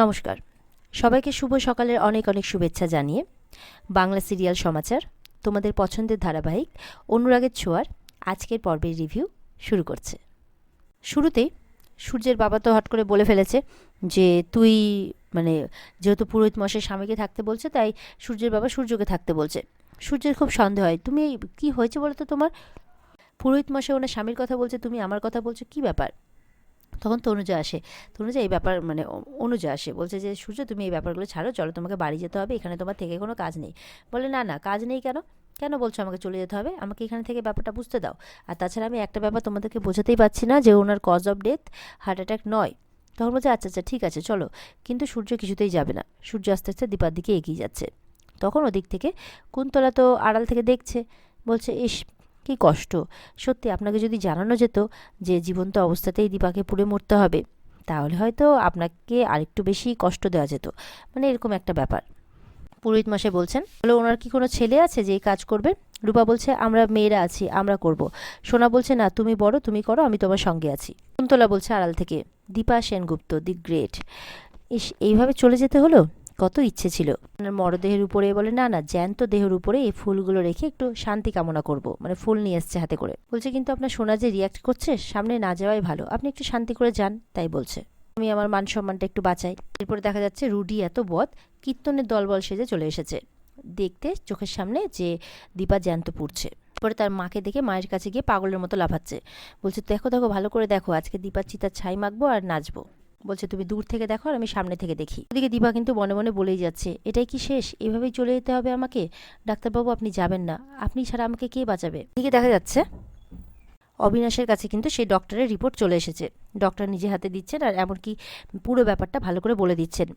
নমস্কার। সবাইকে শুভ সকালের অনেক অনেক শুভেচ্ছা জানিয়ে বাংলা সিরিয়াল সমাচার, তোমাদের পছন্দের ধারাবাহিক অনুরাগের ছোঁয়ার আজকের পর্বের রিভিউ শুরু করছে। শুরুতেই সূর্যের বাবা তো হট করে বলে ফেলেছে যে, তুই মানে যেহেতু পুরোহিত মশাই স্বামীকে থাকতে বলছে, তাই সূর্যের বাবা সূর্যকে থাকতে বলছে। সূর্যের খুব সন্দেহ হয়, তুমি কি হয়েছে বলো তো তোমার? পুরোহিত মশাই ওনার স্বামীর কথা বলছে, তুমি আমার কথা বলছো, কি ব্যাপার? তখন তনুজা আসে। তনুজা এই ব্যাপার মানে অনুজা আসে। বলছে যে, সূর্য, তুমি এই ব্যাপারগুলো ছাড়ো, চলো তোমাকে বাড়ি যেতে হবে, এখানে তোমার থেকে কোনো কাজ নেই। বলে, না না, কাজ নেই কেন? কেন বলছো আমাকে চলে যেতে হবে? আমাকে এখানে থেকে ব্যাপারটা বুঝতে দাও। আর তাছাড়া আমি একটা ব্যাপার তোমাদেরকে বোঝাতেই পারছি না যে, ওনার cause of death heart attack নয়। তখন বলছে আচ্ছা আচ্ছা ঠিক আছে, চলো। কিন্তু সূর্য কিছুতেই যাবে না। সূর্য আস্তে আস্তে দীপার দিকে এগিয়ে যাচ্ছে। তখন ওদিক থেকে কুন্তলা তো আড়াল থেকে দেখছে। বলছে, ইস কী কষ্ট। সত্যি আপনাকে যদি জানানো যেত যে জীবন্ত অবস্থাতেই দীপাকে পুড়ে মরতে হবে, তাহলে হয়তো আপনাকে আরেকটু বেশি কষ্ট দেওয়া যেত। মানে এরকম একটা ব্যাপার। পুরোহিত মশাই বলছেন, বলে, ওনার কি কোনো ছেলে আছে যে এই কাজ করবে? রূপা বলছে, আমরা মেয়েরা আছি, আমরা করব। সোনা বলছে, না, তুমি বড়, তুমি করো, আমি তোমার সঙ্গে আছি। কুন্তলা বলছে আড়াল থেকে, দীপা সেনগুপ্ত, দি গ্রেট। ইস, এইভাবে চলে যেতে হলো? কত ইচ্ছে ছিল। মরদেহের উপরে বলে, না না, জ্যান্ত দেহের উপরে এই ফুলগুলো রেখে একটু শান্তি কামনা করব। মানে ফুল নিয়ে এসছে হাতে করে। বলছে, কিন্তু আপনার সোনা যে রিয়াক্ট করছে, সামনে না যাওয়াই ভালো। আপনি একটু শান্তি করে যান। তাই বলছে, আমি আমার মান সম্মানটা একটু বাঁচাই। এরপরে দেখা যাচ্ছে, রুডি এত বদ, কীর্তনের দলবল সেজে চলে এসেছে। দেখতে চোখের সামনে যে দীপা জ্যান্ত পুড়ছে। পরে তার মাকে দেখে মায়ের কাছে গিয়ে পাগলের মতো লাফাচ্ছে। বলছে, দেখো দেখো, ভালো করে দেখো। আজকে দীপার চিতার ছাই মাখবো আর নাচবো। বলছে, তুমি দূর থেকে দেখো আর আমি সামনে থেকে দেখি। ওদিকে দীপা কিন্তু মনে মনে বলেই যাচ্ছে, এটাই কি শেষ? এভাবেই চলে যেতে হবে আমাকে? ডাক্তারবাবু, আপনি যাবেন না। আপনি ছাড়া আমাকে কে বাঁচাবে? এদিকে দেখা যাচ্ছে, অবিনাশের কাছে কিন্তু সেই ডক্টরের রিপোর্ট চলে এসেছে। ডক্টর নিজে হাতে দিচ্ছেন আর এমনকি পুরো ব্যাপারটা ভালো করে বলে দিচ্ছেন।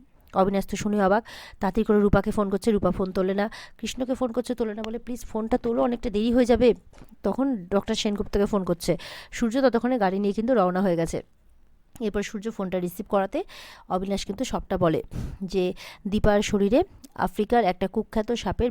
অবিনাশ তো শুনে অবাক, তাড়াতাড়ি করে রূপাকে ফোন করছে, রূপা ফোন তোলে না। কৃষ্ণকে ফোন করছে, তোলে না বলে, প্লিজ ফোনটা তোলো, অনেকটা দেরি হয়ে যাবে। তখন ডক্টর সেনগুপ্তকে ফোন করছে। সূর্য ততক্ষণে গাড়ি নিয়ে কিন্তু রওনা হয়ে গেছে। এরপর সূর্য ফোনটা রিসিভ করাতে অবিনাশ কিন্তু সবটা বলে যে দীপার শরীরে আফ্রিকার একটা কুখ্যাত সাপের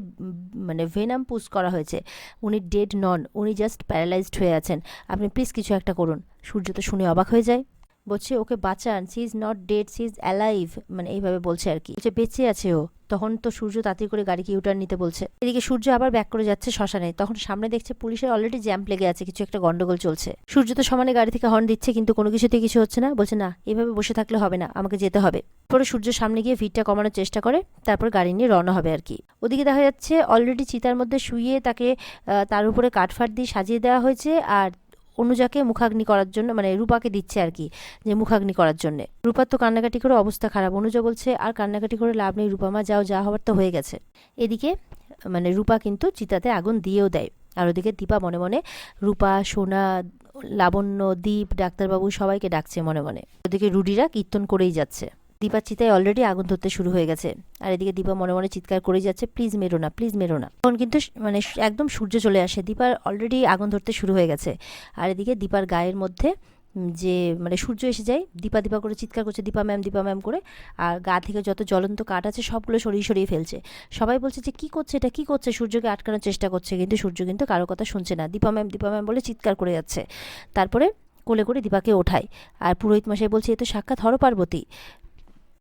মানে ভেনাম পুশ করা হয়েছে। উনি ডেড নন উনি জাস্ট প্যারালাইজড হয়ে আছেন। আপনি প্লিজ কিছু একটা করুন। সূর্য তো শুনে অবাক হয়ে যায়। বলছে, ওকে বাঁচান, she is not dead, she is alive. মানে এইভাবে বলছে আর কি। বেঁচে আছে ও। তখন তো সূর্য তাড়াতাড়ি করে গাড়িকে ইউটার্ন নিতে বলছে। এদিকে সূর্য আবার ব্যাক করে যাচ্ছে শ্মশানে। তখন সামনে দেখছে পুলিশের অলরেডি জ্যাম্প লেগে আছে, কিছু একটা গন্ডগোল চলছে। সূর্য তো সমানে গাড়ি থেকে হর্ন দিচ্ছে, কিন্তু কোনো কিছুতে কিছু হচ্ছে না। বলছে, না, এভাবে বসে থাকলে হবে না, আমাকে যেতে হবে। পরে সূর্য সামনে গিয়ে ভিড়টা কমানোর চেষ্টা করে, তারপর গাড়ি নিয়ে রওনা হবে আর কি। ওদিকে দেখা যাচ্ছে অলরেডি চিতার মধ্যে শুয়ে তাকে তার উপরে কাঠফাট দিয়ে সাজিয়ে দেওয়া হয়েছে, আর অনুজাকে মুখাগ্নি করার জন্য মানে রূপাকে দিচ্ছে আর কি, যে মুখাগ্নি করার জন্য। রূপার তো কান্নাকাটি করে অবস্থা খারাপ, অনুজা বলছে, আর কান্নাকাটি করে লাভ নেই রূপা, মা, যাও, যা হওয়ার তো হয়ে গেছে। এদিকে মানে রূপা কিন্তু চিতাতে আগুন দিয়েও দেয়। আর ওদিকে দীপা মনে মনে, রূপা, সোনা, লাবণ্য, দীপ, ডাক্তারবাবু সবাইকে ডাকছে মনে মনে। ওদিকে রুডিরা কীর্তন করেই যাচ্ছে। দীপার চিতায় অলরেডি আগুন ধরতে শুরু হয়ে গেছে। আর এদিকে দীপা মনে মনে চিৎকার করেই যাচ্ছে প্লিজ মেরো না প্লিজ মেরো না। তখন কিন্তু মানে একদম সূর্য চলে আসে। দীপার অলরেডি আগুন ধরতে শুরু হয়ে গেছে। আর এদিকে দীপার গায়ের মধ্যে যে মানে সূর্য এসে যায়, দীপা দীপা করে চিৎকার করছে, দীপা ম্যাম দীপা ম্যাম করে। আর গা থেকে যত জ্বলন্ত কাঠ আছে, সবগুলো সরিয়ে সরিয়ে ফেলছে। সবাই বলছে যে, কি করছে এটা? কি করছে? সূর্যকে আটকানোর চেষ্টা করছে, কিন্তু সূর্য কিন্তু কারও কথা শুনছে না। দীপা ম্যাম দীপা ম্যাম বলে চিৎকার করে যাচ্ছে। তারপরে কোলে করে দীপাকে ওঠায়। আর পুরোহিত মশাই বলছে, এ তো সাক্ষাৎ হর পার্বতী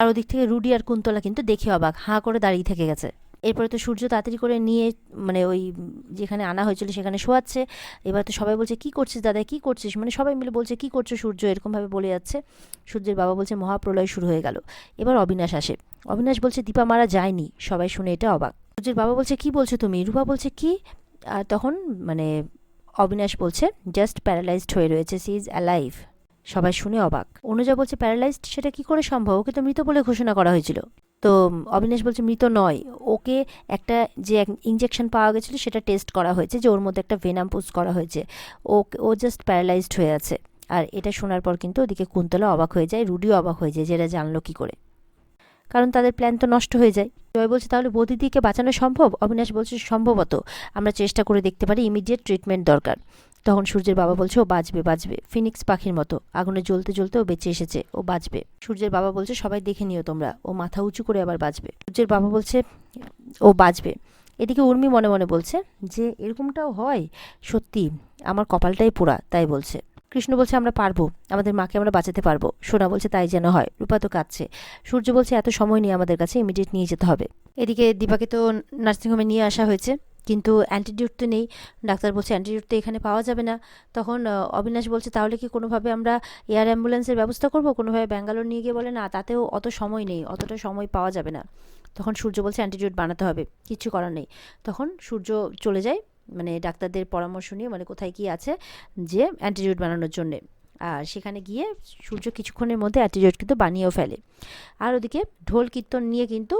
আর ওদিক থেকে রুডি আর কুন্তলা কিন্তু দেখে অবাক, হাঁ করে দাঁড়িয়ে থেকে গেছে। এরপরে তো সূর্য তাড়াতাড়ি করে নিয়ে মানে ওই যেখানে আনা হয়েছিল সেখানে শোয়াচ্ছে। এবার তো সবাই বলছে, কি করছিস দাদা কি করছিস? মানে সবাই মিলে বলছে, কি করছ সূর্য? এরকমভাবে বলে যাচ্ছে। সূর্যের বাবা বলছে, মহাপ্রলয় শুরু হয়ে গেল। এবার অবিনাশ আসে। অবিনাশ বলছে, দীপা মারা যায়নি। সবাই শুনে এটা অবাক। সূর্যের বাবা বলছে, কি বলছো তুমি? রূপা বলছে, কি? আর তখন মানে অবিনাশ বলছে জাস্ট প্যারালাইজড হয়ে রয়েছে সি ইজ অ্যালাইভ সবাই শুনে অবাক। অনুজা বলছে প্যারালাইজড সেটা কি করে সম্ভব? ওকে তো মৃত বলে ঘোষণা করা হয়েছিল। তো অবিনাশ বলছে, মৃত নয়। ওকে একটা যে ইঞ্জেকশন পাওয়া গেছিল, সেটা টেস্ট করা হয়েছে যে ওর মধ্যে একটা ভেনাম পুস করা হয়েছে। ও ও জাস্ট প্যারালাইজড হয়ে আছে। আর এটা শোনার পর কিন্তু ওদিকে কুন্তলা অবাক হয়ে যায়, রুডিও অবাক হয়ে যায় যে এরা জানলো কী করে। কারণ তাদের প্ল্যান তো নষ্ট হয়ে যায়। জয় বলছে, তাহলে বৌদিদিকে বাঁচানো সম্ভব? অবিনাশ বলছে, সম্ভবত। আমরা চেষ্টা করে দেখতে পারি ইমিডিয়েট ট্রিটমেন্ট দরকার। তখন সূর্যের বাবা বলছে, ও বাঁচবে বাঁচবে। ফিনিক্স পাখির মতো, আগুনে জ্বলতে জ্বলতে ও বেঁচে এসেছে, ও বাঁচবে। সূর্যের বাবা বলছে, সবাই দেখে নিও তোমরা, ও মাথা উঁচু করে আবার বাঁচবে। সূর্যের বাবা বলছে, ও বাঁচবে। এদিকে উর্মি মনে মনে বলছে, যে এরকমটাও হয়, সত্যি, আমার কপালটাই পোড়া, তাই বলছে। কৃষ্ণ বলছে, আমরা পারব, আমাদের মাকে আমরা বাঁচাতে পারব। সোনা বলছে, তাই যেন হয়। রূপা তো কাঁদছে। সূর্য বলছে, এত সময় নিয়ে আমাদের কাছে ইমিডিয়েট নিয়ে যেতে হবে। এদিকে দীপাকে তো নার্সিংহোমে নিয়ে আসা হয়েছে। কিন্তু অ্যান্টিডিউট তো নেই। ডাক্তার বলছে অ্যান্টিডিউট তো এখানে পাওয়া যাবে না। তখন অবিনাশ বলছে, তাহলে কি কোনোভাবে আমরা এয়ার অ্যাম্বুলেন্সের ব্যবস্থা করব? কোনোভাবে ব্যাঙ্গালোর নিয়ে গিয়ে বলে, না, তাতেও অত সময় নেই, অতটা সময় পাওয়া যাবে না। তখন সূর্য বলছে অ্যান্টিডিউট বানাতে হবে, কিচ্ছু করার নেই। তখন সূর্য চলে যায় মানে ডাক্তারদের পরামর্শ নিয়ে মানে কোথায় কি আছে, যে অ্যান্টিডিউট বানানোর জন্যে। আর সেখানে গিয়ে সূর্য কিছুক্ষণের মধ্যে অ্যান্টিডিউট কিন্তু বানিয়েও ফেলে। আর ওদিকে ঢোল কীর্তন নিয়ে কিন্তু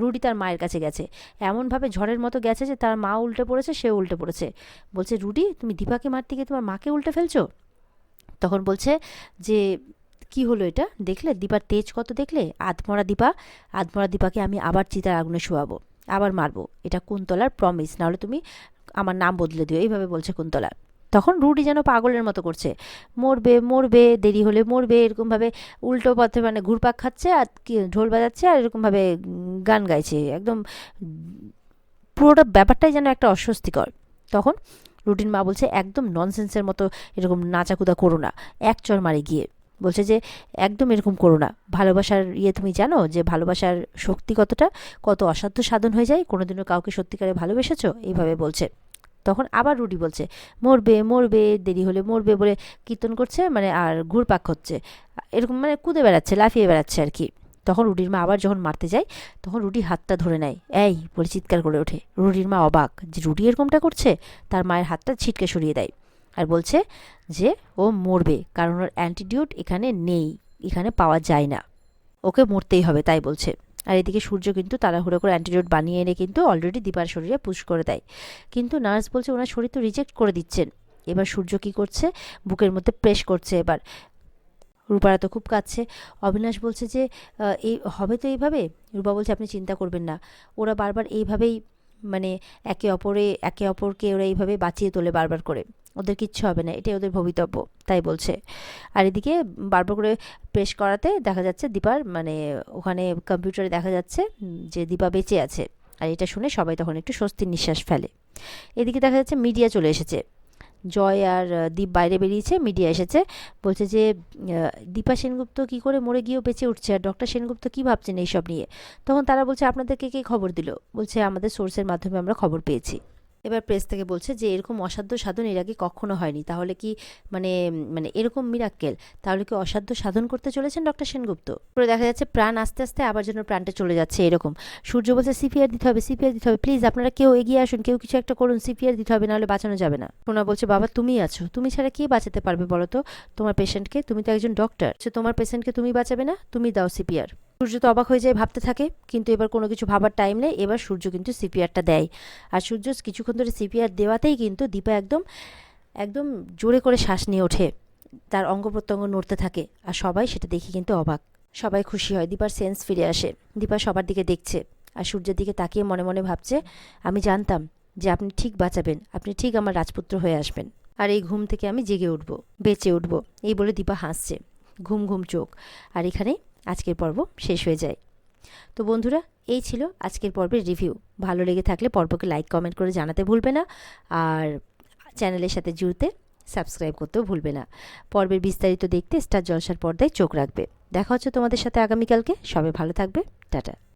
রুডি তার মায়ের কাছে গেছে। এমনভাবে ঝড়ের মতো গেছে যে তার মা উল্টে পড়েছে সে উল্টে পড়েছে। বলছে রুডি তুমি দীপাকে মারতে গিয়ে তোমার মাকে উল্টে ফেলছো? তখন বলছে যে, কি হলো এটা? দেখলে? দীপার তেজ কত দেখলে? আধমরা দীপা, আধমরা দীপাকে আমি আবার চিতার আগুনে শোয়াবো, আবার মারবো। এটা কুন্তলার প্রমিস নাহলে তুমি আমার নাম বদলে দিও। এইভাবে বলছে কুন্তলা। তখন রুডি যেন পাগলের মতো করছে। মরবে মরবে, দেরি হলে মরবে, এরকমভাবে উল্টো পথে মানে ঘুরপাক খাচ্ছে আর কি ঢোল বাজাচ্ছে আর এরকমভাবে গান গাইছে। একদম পুরোটা ব্যাপারটাই যেন একটা অস্বস্তিকর। তখন রুটিন মা বলছে, একদম ননসেন্সের মতো এরকম নাচাকুদা করো না। এক চর মারে গিয়ে। বলছে যে, একদম এরকম করো না। ভালোবাসার ইয়ে তুমি জানো যে, ভালোবাসার শক্তি কতটা? কত অসাধ্য সাধন হয়ে যায়। কোনোদিনও কাউকে সত্যিকারে ভালোবেসেছো? এইভাবে বলছে। তখন আবার রুডি বলছে, মরবে মরবে, দেরি হলে মরবে বলে কীর্তন করছে মানে আর ঘুরপাক হচ্ছে এরকম মানে কুদে বেড়াচ্ছে, লাফিয়ে বেড়াচ্ছে আর কি। তখন রুডির মা আবার যখন মারতে যায়, তখন রুডি হাতটা ধরে নেয়। এই, বলে চিৎকার করে ওঠে। রুডির মা অবাক যে রুডি এরকমটা করছে, তার মায়ের হাতটা ছিটকে সরিয়ে দেয় আর বলছে যে, ও মরবে, কারণ ওর অ্যান্টিডিউট এখানে নেই, এখানে পাওয়া যায় না। ওকে মরতেই হবে, তাই বলছে। আর এদিকে সূর্য কিন্তু তাড়াহুড়ো করে অ্যান্টিডিউট বানিয়ে এনে কিন্তু অলরেডি দীপার শরীরে পুশ করে দেয়। কিন্তু নার্স বলছে ওনার শরীর তো রিজেক্ট করে দিচ্ছেন। এবার সূর্য কি করছে? বুকের মধ্যে প্রেস করছে এবার। রূপারা তো খুব কাঁদছে। অবিনাশ বলছে যে এই, হবে তো এইভাবে? রূপা বলছে, আপনি চিন্তা করবেন না। ওরা বারবার এইভাবেই মানে একে অপরে, একে অপরকে ওরা এইভাবে বাঁচিয়ে তোলে বারবার করে। ওদের কিচ্ছু হবে না, এটাই ওদের ভবিতব্য, তাই বলছে। আর এদিকে বারবার করে প্রেস করাতে দেখা যাচ্ছে দীপার মানে ওখানে কম্পিউটারে দেখা যাচ্ছে যে দীপা বেঁচে আছে। আর এটা শুনে সবাই তখন একটু স্বস্তির নিঃশ্বাস ফেলে। এদিকে দেখা যাচ্ছে মিডিয়া চলে এসেছে। জয় আর দীপ বাইরে বেরিয়েছে, মিডিয়া এসেছে, বলছে যে দীপা সেনগুপ্ত কি করে মরে গিয়েও বেঁচে উঠছে আর ডক্টর সেনগুপ্ত কী ভাবছেন এইসব নিয়ে? তখন তারা বলছে আপনাদেরকে কে খবর দিল? বলছে, আমাদের সোর্সের মাধ্যমে আমরা খবর পেয়েছি। এবার প্রেস থেকে বলছে যে, এরকম অসাধ্য সাধন এর আগে কখনো হয়নি। তাহলে কি মানে মানে এরকম মিরাক্কেল তাহলে কি অসাধ্য সাধন করতে চলেছেন ডক্টর সেনগুপ্ত? পরে দেখা যাচ্ছে প্রাণ আস্তে আস্তে আবার যেন প্রাণটা চলে যাচ্ছে এরকম। সূর্য বলছে সিপিআর দিতে হবে সিপিআর দিতে হবে। প্লিজ আপনারা কেউ এগিয়ে আসুন, কেউ কিছু একটা করুন সিপিআর দিতে হবে, নাহলে বাঁচানো যাবে না। সোনা বলছে, বাবা তুমি আছো। তুমি ছাড়া কে বাঁচাতে পারবে বলো তো? তোমার পেশেন্টকে তুমি তো একজন ডক্টর তোমার পেশেন্টকে তুমি বাঁচাবে না? তুমি দাও সিপিআর সূর্য তো অবাক হয়ে যায় ভাবতে থাকে, কিন্তু এবার কোনো কিছু ভাবার টাইম নেই। এবার সূর্য কিন্তু সিপিআরটা দেয়। আর সূর্য কিছুক্ষণ ধরে সিপিআর দেওয়াতেই কিন্তু দীপা একদম একদম জোরে করে শ্বাস নিয়ে ওঠে। তার অঙ্গ প্রত্যঙ্গ নড়তে থাকে আর সবাই সেটা দেখে কিন্তু অবাক। সবাই খুশি হয়, দীপার সেন্স ফিরে আসে। দীপা সবার দিকে দেখছে আর সূর্যের দিকে তাকিয়ে মনে মনে ভাবছে, আমি জানতাম যে আপনি ঠিক বাঁচাবেন, আপনি ঠিক আমার রাজপুত্র হয়ে আসবেন। আর এই ঘুম থেকে আমি জেগে উঠব, বেঁচে উঠব। এই বলে দীপা হাসছে। ঘুম ঘুম চোখ। আর এখানে আজকের পর্ব শেষ হয়ে যায়। তো বন্ধুরা, এই ছিল আজকের পর্বের রিভিউ। ভালো লেগে থাকলে পর্বকে লাইক, কমেন্ট করে জানাতে ভুলবে না। আর চ্যানেলের সাথে জুড়তে সাবস্ক্রাইব করতেও ভুলবে না। পর্বের বিস্তারিত দেখতে স্টার জলসার পর্দায় চোখ রাখবে। দেখা হচ্ছে তোমাদের সাথে আগামীকালকে। সবাই ভালো থাকবে। টাটা।